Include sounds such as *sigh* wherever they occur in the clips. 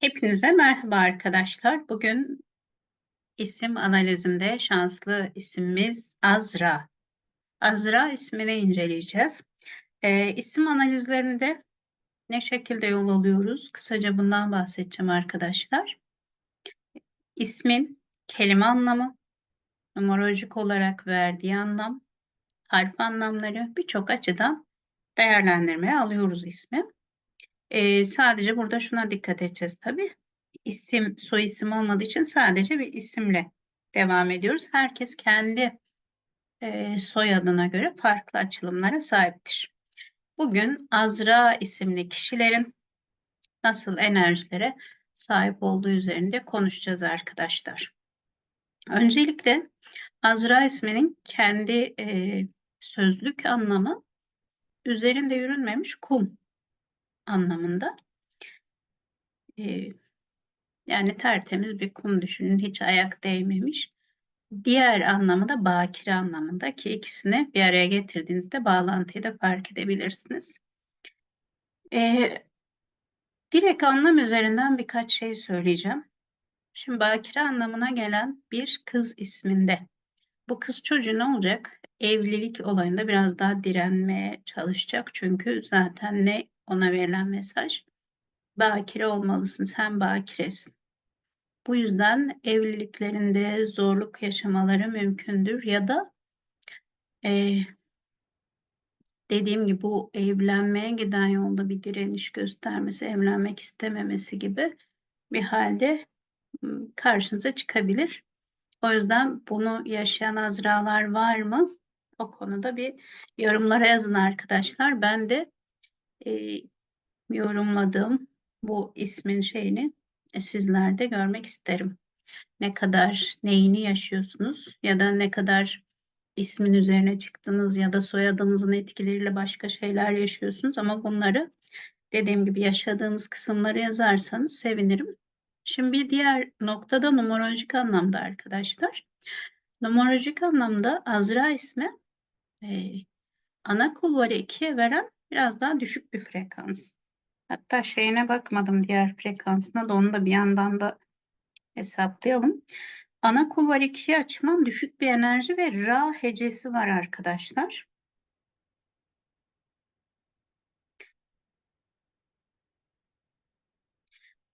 Hepinize merhaba arkadaşlar. Bugün isim analizinde şanslı isimimiz Azra. Azra ismini inceleyeceğiz. Ee, isim analizlerinde ne şekilde yol alıyoruz? Kısaca bundan bahsedeceğim arkadaşlar. İsmin kelime anlamı, numerolojik olarak verdiği anlam, harf anlamları birçok açıdan değerlendirmeye alıyoruz ismi. Ee, sadece burada şuna dikkat edeceğiz tabii. İsim, soy isim olmadığı için sadece bir isimle devam ediyoruz. Herkes kendi e, soyadına göre farklı açılımlara sahiptir. Bugün Azra isimli kişilerin nasıl enerjilere sahip olduğu üzerinde konuşacağız arkadaşlar. Öncelikle Azra isminin kendi e, sözlük anlamı üzerinde yürünmemiş kum anlamında. Ee, yani tertemiz bir kum düşünün. Hiç ayak değmemiş. Diğer anlamı da bakire anlamında ki ikisini bir araya getirdiğinizde bağlantıyı da fark edebilirsiniz. Ee, direkt anlam üzerinden birkaç şey söyleyeceğim. Şimdi bakire anlamına gelen bir kız isminde. Bu kız çocuğu ne olacak? Evlilik olayında biraz daha direnmeye çalışacak. Çünkü zaten ne ona verilen mesaj? Bakire olmalısın, sen bakiresin. Bu yüzden evliliklerinde zorluk yaşamaları mümkündür ya da e, dediğim gibi bu evlenmeye giden yolda bir direniş göstermesi, evlenmek istememesi gibi bir halde karşınıza çıkabilir. O yüzden bunu yaşayan azralar var mı? O konuda bir yorumlara yazın arkadaşlar. Ben de e, yorumladığım bu ismin şeyini e, sizler de görmek isterim. Ne kadar neyini yaşıyorsunuz ya da ne kadar ismin üzerine çıktınız ya da soyadınızın etkileriyle başka şeyler yaşıyorsunuz ama bunları dediğim gibi yaşadığınız kısımları yazarsanız sevinirim. Şimdi bir diğer noktada numerolojik anlamda arkadaşlar. Numerolojik anlamda Azra ismi e, ana kulvarı ikiye veren biraz daha düşük bir frekans. Hatta şeyine bakmadım diğer frekansına da onu da bir yandan da hesaplayalım. Ana kulvar ikiye açılan düşük bir enerji ve Ra hecesi var arkadaşlar.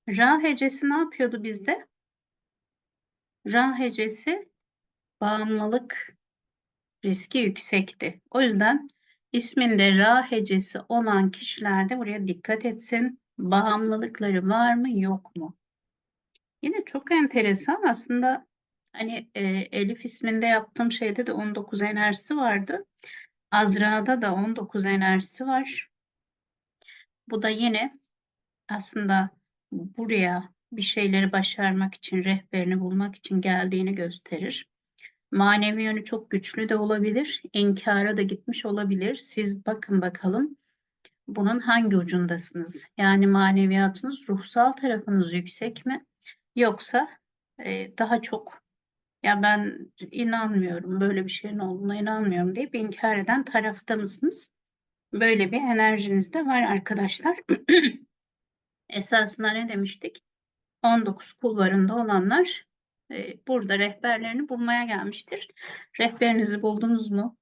Ra hecesi ne yapıyordu bizde? Ra hecesi bağımlılık riski yüksekti. O yüzden isminde Ra hecesi olan kişilerde buraya dikkat etsin. Bağımlılıkları var mı yok mu? Yine çok enteresan aslında hani e, Elif isminde yaptığım şeyde de 19 enerjisi vardı. Azra'da da 19 enerjisi var. Bu da yine aslında buraya bir şeyleri başarmak için, rehberini bulmak için geldiğini gösterir. Manevi yönü çok güçlü de olabilir. İnkara da gitmiş olabilir. Siz bakın bakalım bunun hangi ucundasınız? Yani maneviyatınız, ruhsal tarafınız yüksek mi? Yoksa e, daha çok ya ben inanmıyorum böyle bir şeyin olduğuna inanmıyorum deyip inkar eden tarafta mısınız? Böyle bir enerjiniz de var arkadaşlar. *clears throat* Esasında ne demiştik? 19 kulvarında olanlar e, burada rehberlerini bulmaya gelmiştir. Rehberinizi buldunuz mu?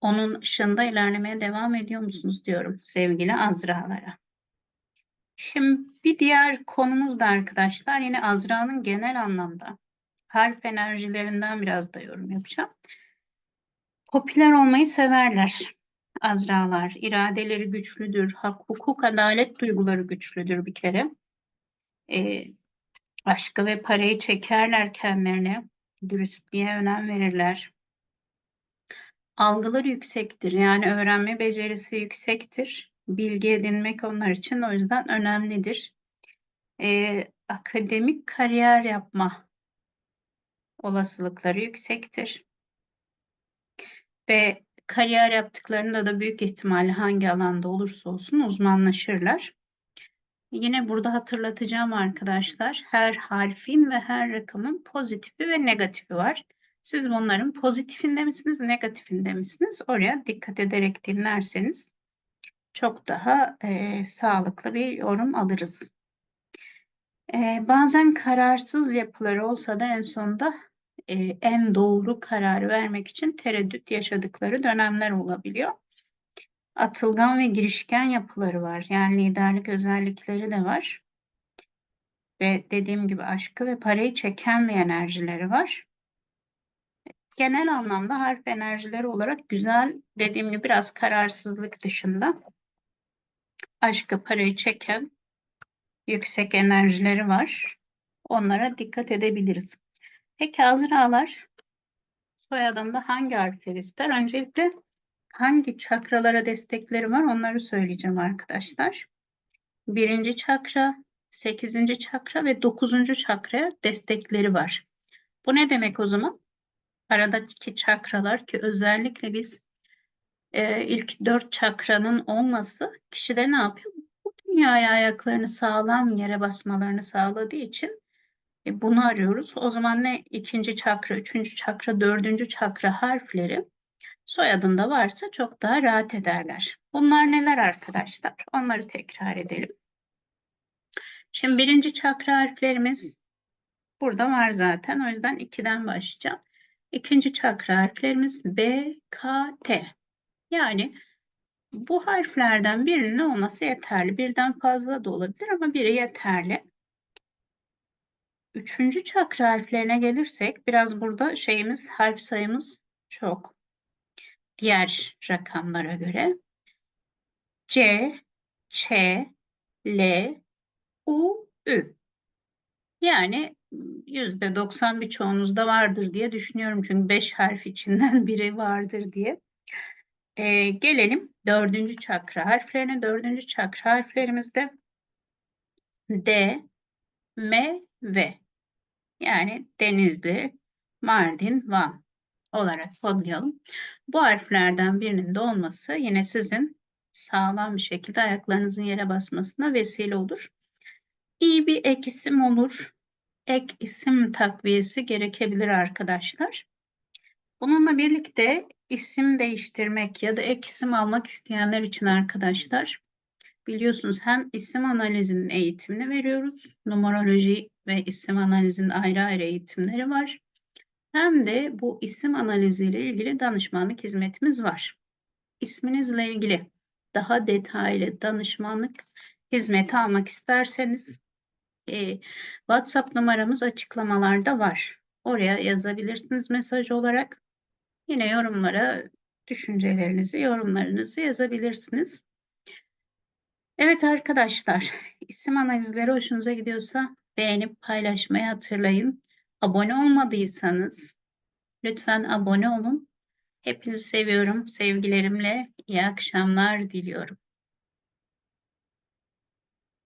Onun ışığında ilerlemeye devam ediyor musunuz diyorum sevgili Azra'lara. Şimdi bir diğer konumuz da arkadaşlar yine Azra'nın genel anlamda harf enerjilerinden biraz da yorum yapacağım. Popüler olmayı severler. Azralar, iradeleri güçlüdür, hak, hukuk, adalet duyguları güçlüdür bir kere. E, aşkı ve parayı çekerler kendilerine, dürüstlüğe önem verirler. Algıları yüksektir, yani öğrenme becerisi yüksektir. Bilgi edinmek onlar için o yüzden önemlidir. E, akademik kariyer yapma olasılıkları yüksektir. Ve kariyer yaptıklarında da büyük ihtimalle hangi alanda olursa olsun uzmanlaşırlar. Yine burada hatırlatacağım arkadaşlar. Her harfin ve her rakamın pozitifi ve negatifi var. Siz bunların pozitifinde misiniz, negatifinde misiniz? Oraya dikkat ederek dinlerseniz çok daha e, sağlıklı bir yorum alırız. Ee, bazen kararsız yapıları olsa da en sonunda e, en doğru kararı vermek için tereddüt yaşadıkları dönemler olabiliyor. Atılgan ve girişken yapıları var. Yani liderlik özellikleri de var. Ve dediğim gibi aşkı ve parayı çeken bir enerjileri var. Genel anlamda harf enerjileri olarak güzel, dediğim gibi biraz kararsızlık dışında aşkı, parayı çeken yüksek enerjileri var. Onlara dikkat edebiliriz. Peki Azralar soyadında hangi harfleri ister? Öncelikle hangi çakralara destekleri var onları söyleyeceğim arkadaşlar. Birinci çakra, sekizinci çakra ve dokuzuncu çakraya destekleri var. Bu ne demek o zaman? Aradaki çakralar ki özellikle biz e, ilk dört çakranın olması kişide ne yapıyor? Bu dünyaya ayaklarını sağlam yere basmalarını sağladığı için e, bunu arıyoruz. O zaman ne ikinci çakra, üçüncü çakra, dördüncü çakra harfleri soyadında varsa çok daha rahat ederler. Bunlar neler arkadaşlar? Onları tekrar edelim. Şimdi birinci çakra harflerimiz burada var zaten. O yüzden 2'den başlayacağım. İkinci çakra harflerimiz B, K, T. Yani bu harflerden birinin olması yeterli. Birden fazla da olabilir ama biri yeterli. Üçüncü çakra harflerine gelirsek biraz burada şeyimiz harf sayımız çok. Diğer rakamlara göre. C, Ç, L, U, Ü. Yani yüzde doksan birçoğunuzda vardır diye düşünüyorum. Çünkü beş harf içinden *laughs* biri vardır diye. Ee, gelelim dördüncü çakra harflerine. Dördüncü çakra harflerimizde D, M, V. Yani Denizli, Mardin, Van olarak kodlayalım. Bu harflerden birinin de olması yine sizin sağlam bir şekilde ayaklarınızın yere basmasına vesile olur. İyi bir ek isim olur. Ek isim takviyesi gerekebilir arkadaşlar. Bununla birlikte isim değiştirmek ya da ek isim almak isteyenler için arkadaşlar biliyorsunuz hem isim analizinin eğitimini veriyoruz. Numeroloji ve isim analizinin ayrı ayrı eğitimleri var. Hem de bu isim analiziyle ilgili danışmanlık hizmetimiz var. İsminizle ilgili daha detaylı danışmanlık hizmeti almak isterseniz e, WhatsApp numaramız açıklamalarda var. Oraya yazabilirsiniz mesaj olarak. Yine yorumlara düşüncelerinizi, yorumlarınızı yazabilirsiniz. Evet arkadaşlar, isim analizleri hoşunuza gidiyorsa beğenip paylaşmayı hatırlayın. Abone olmadıysanız lütfen abone olun. Hepinizi seviyorum. Sevgilerimle iyi akşamlar diliyorum.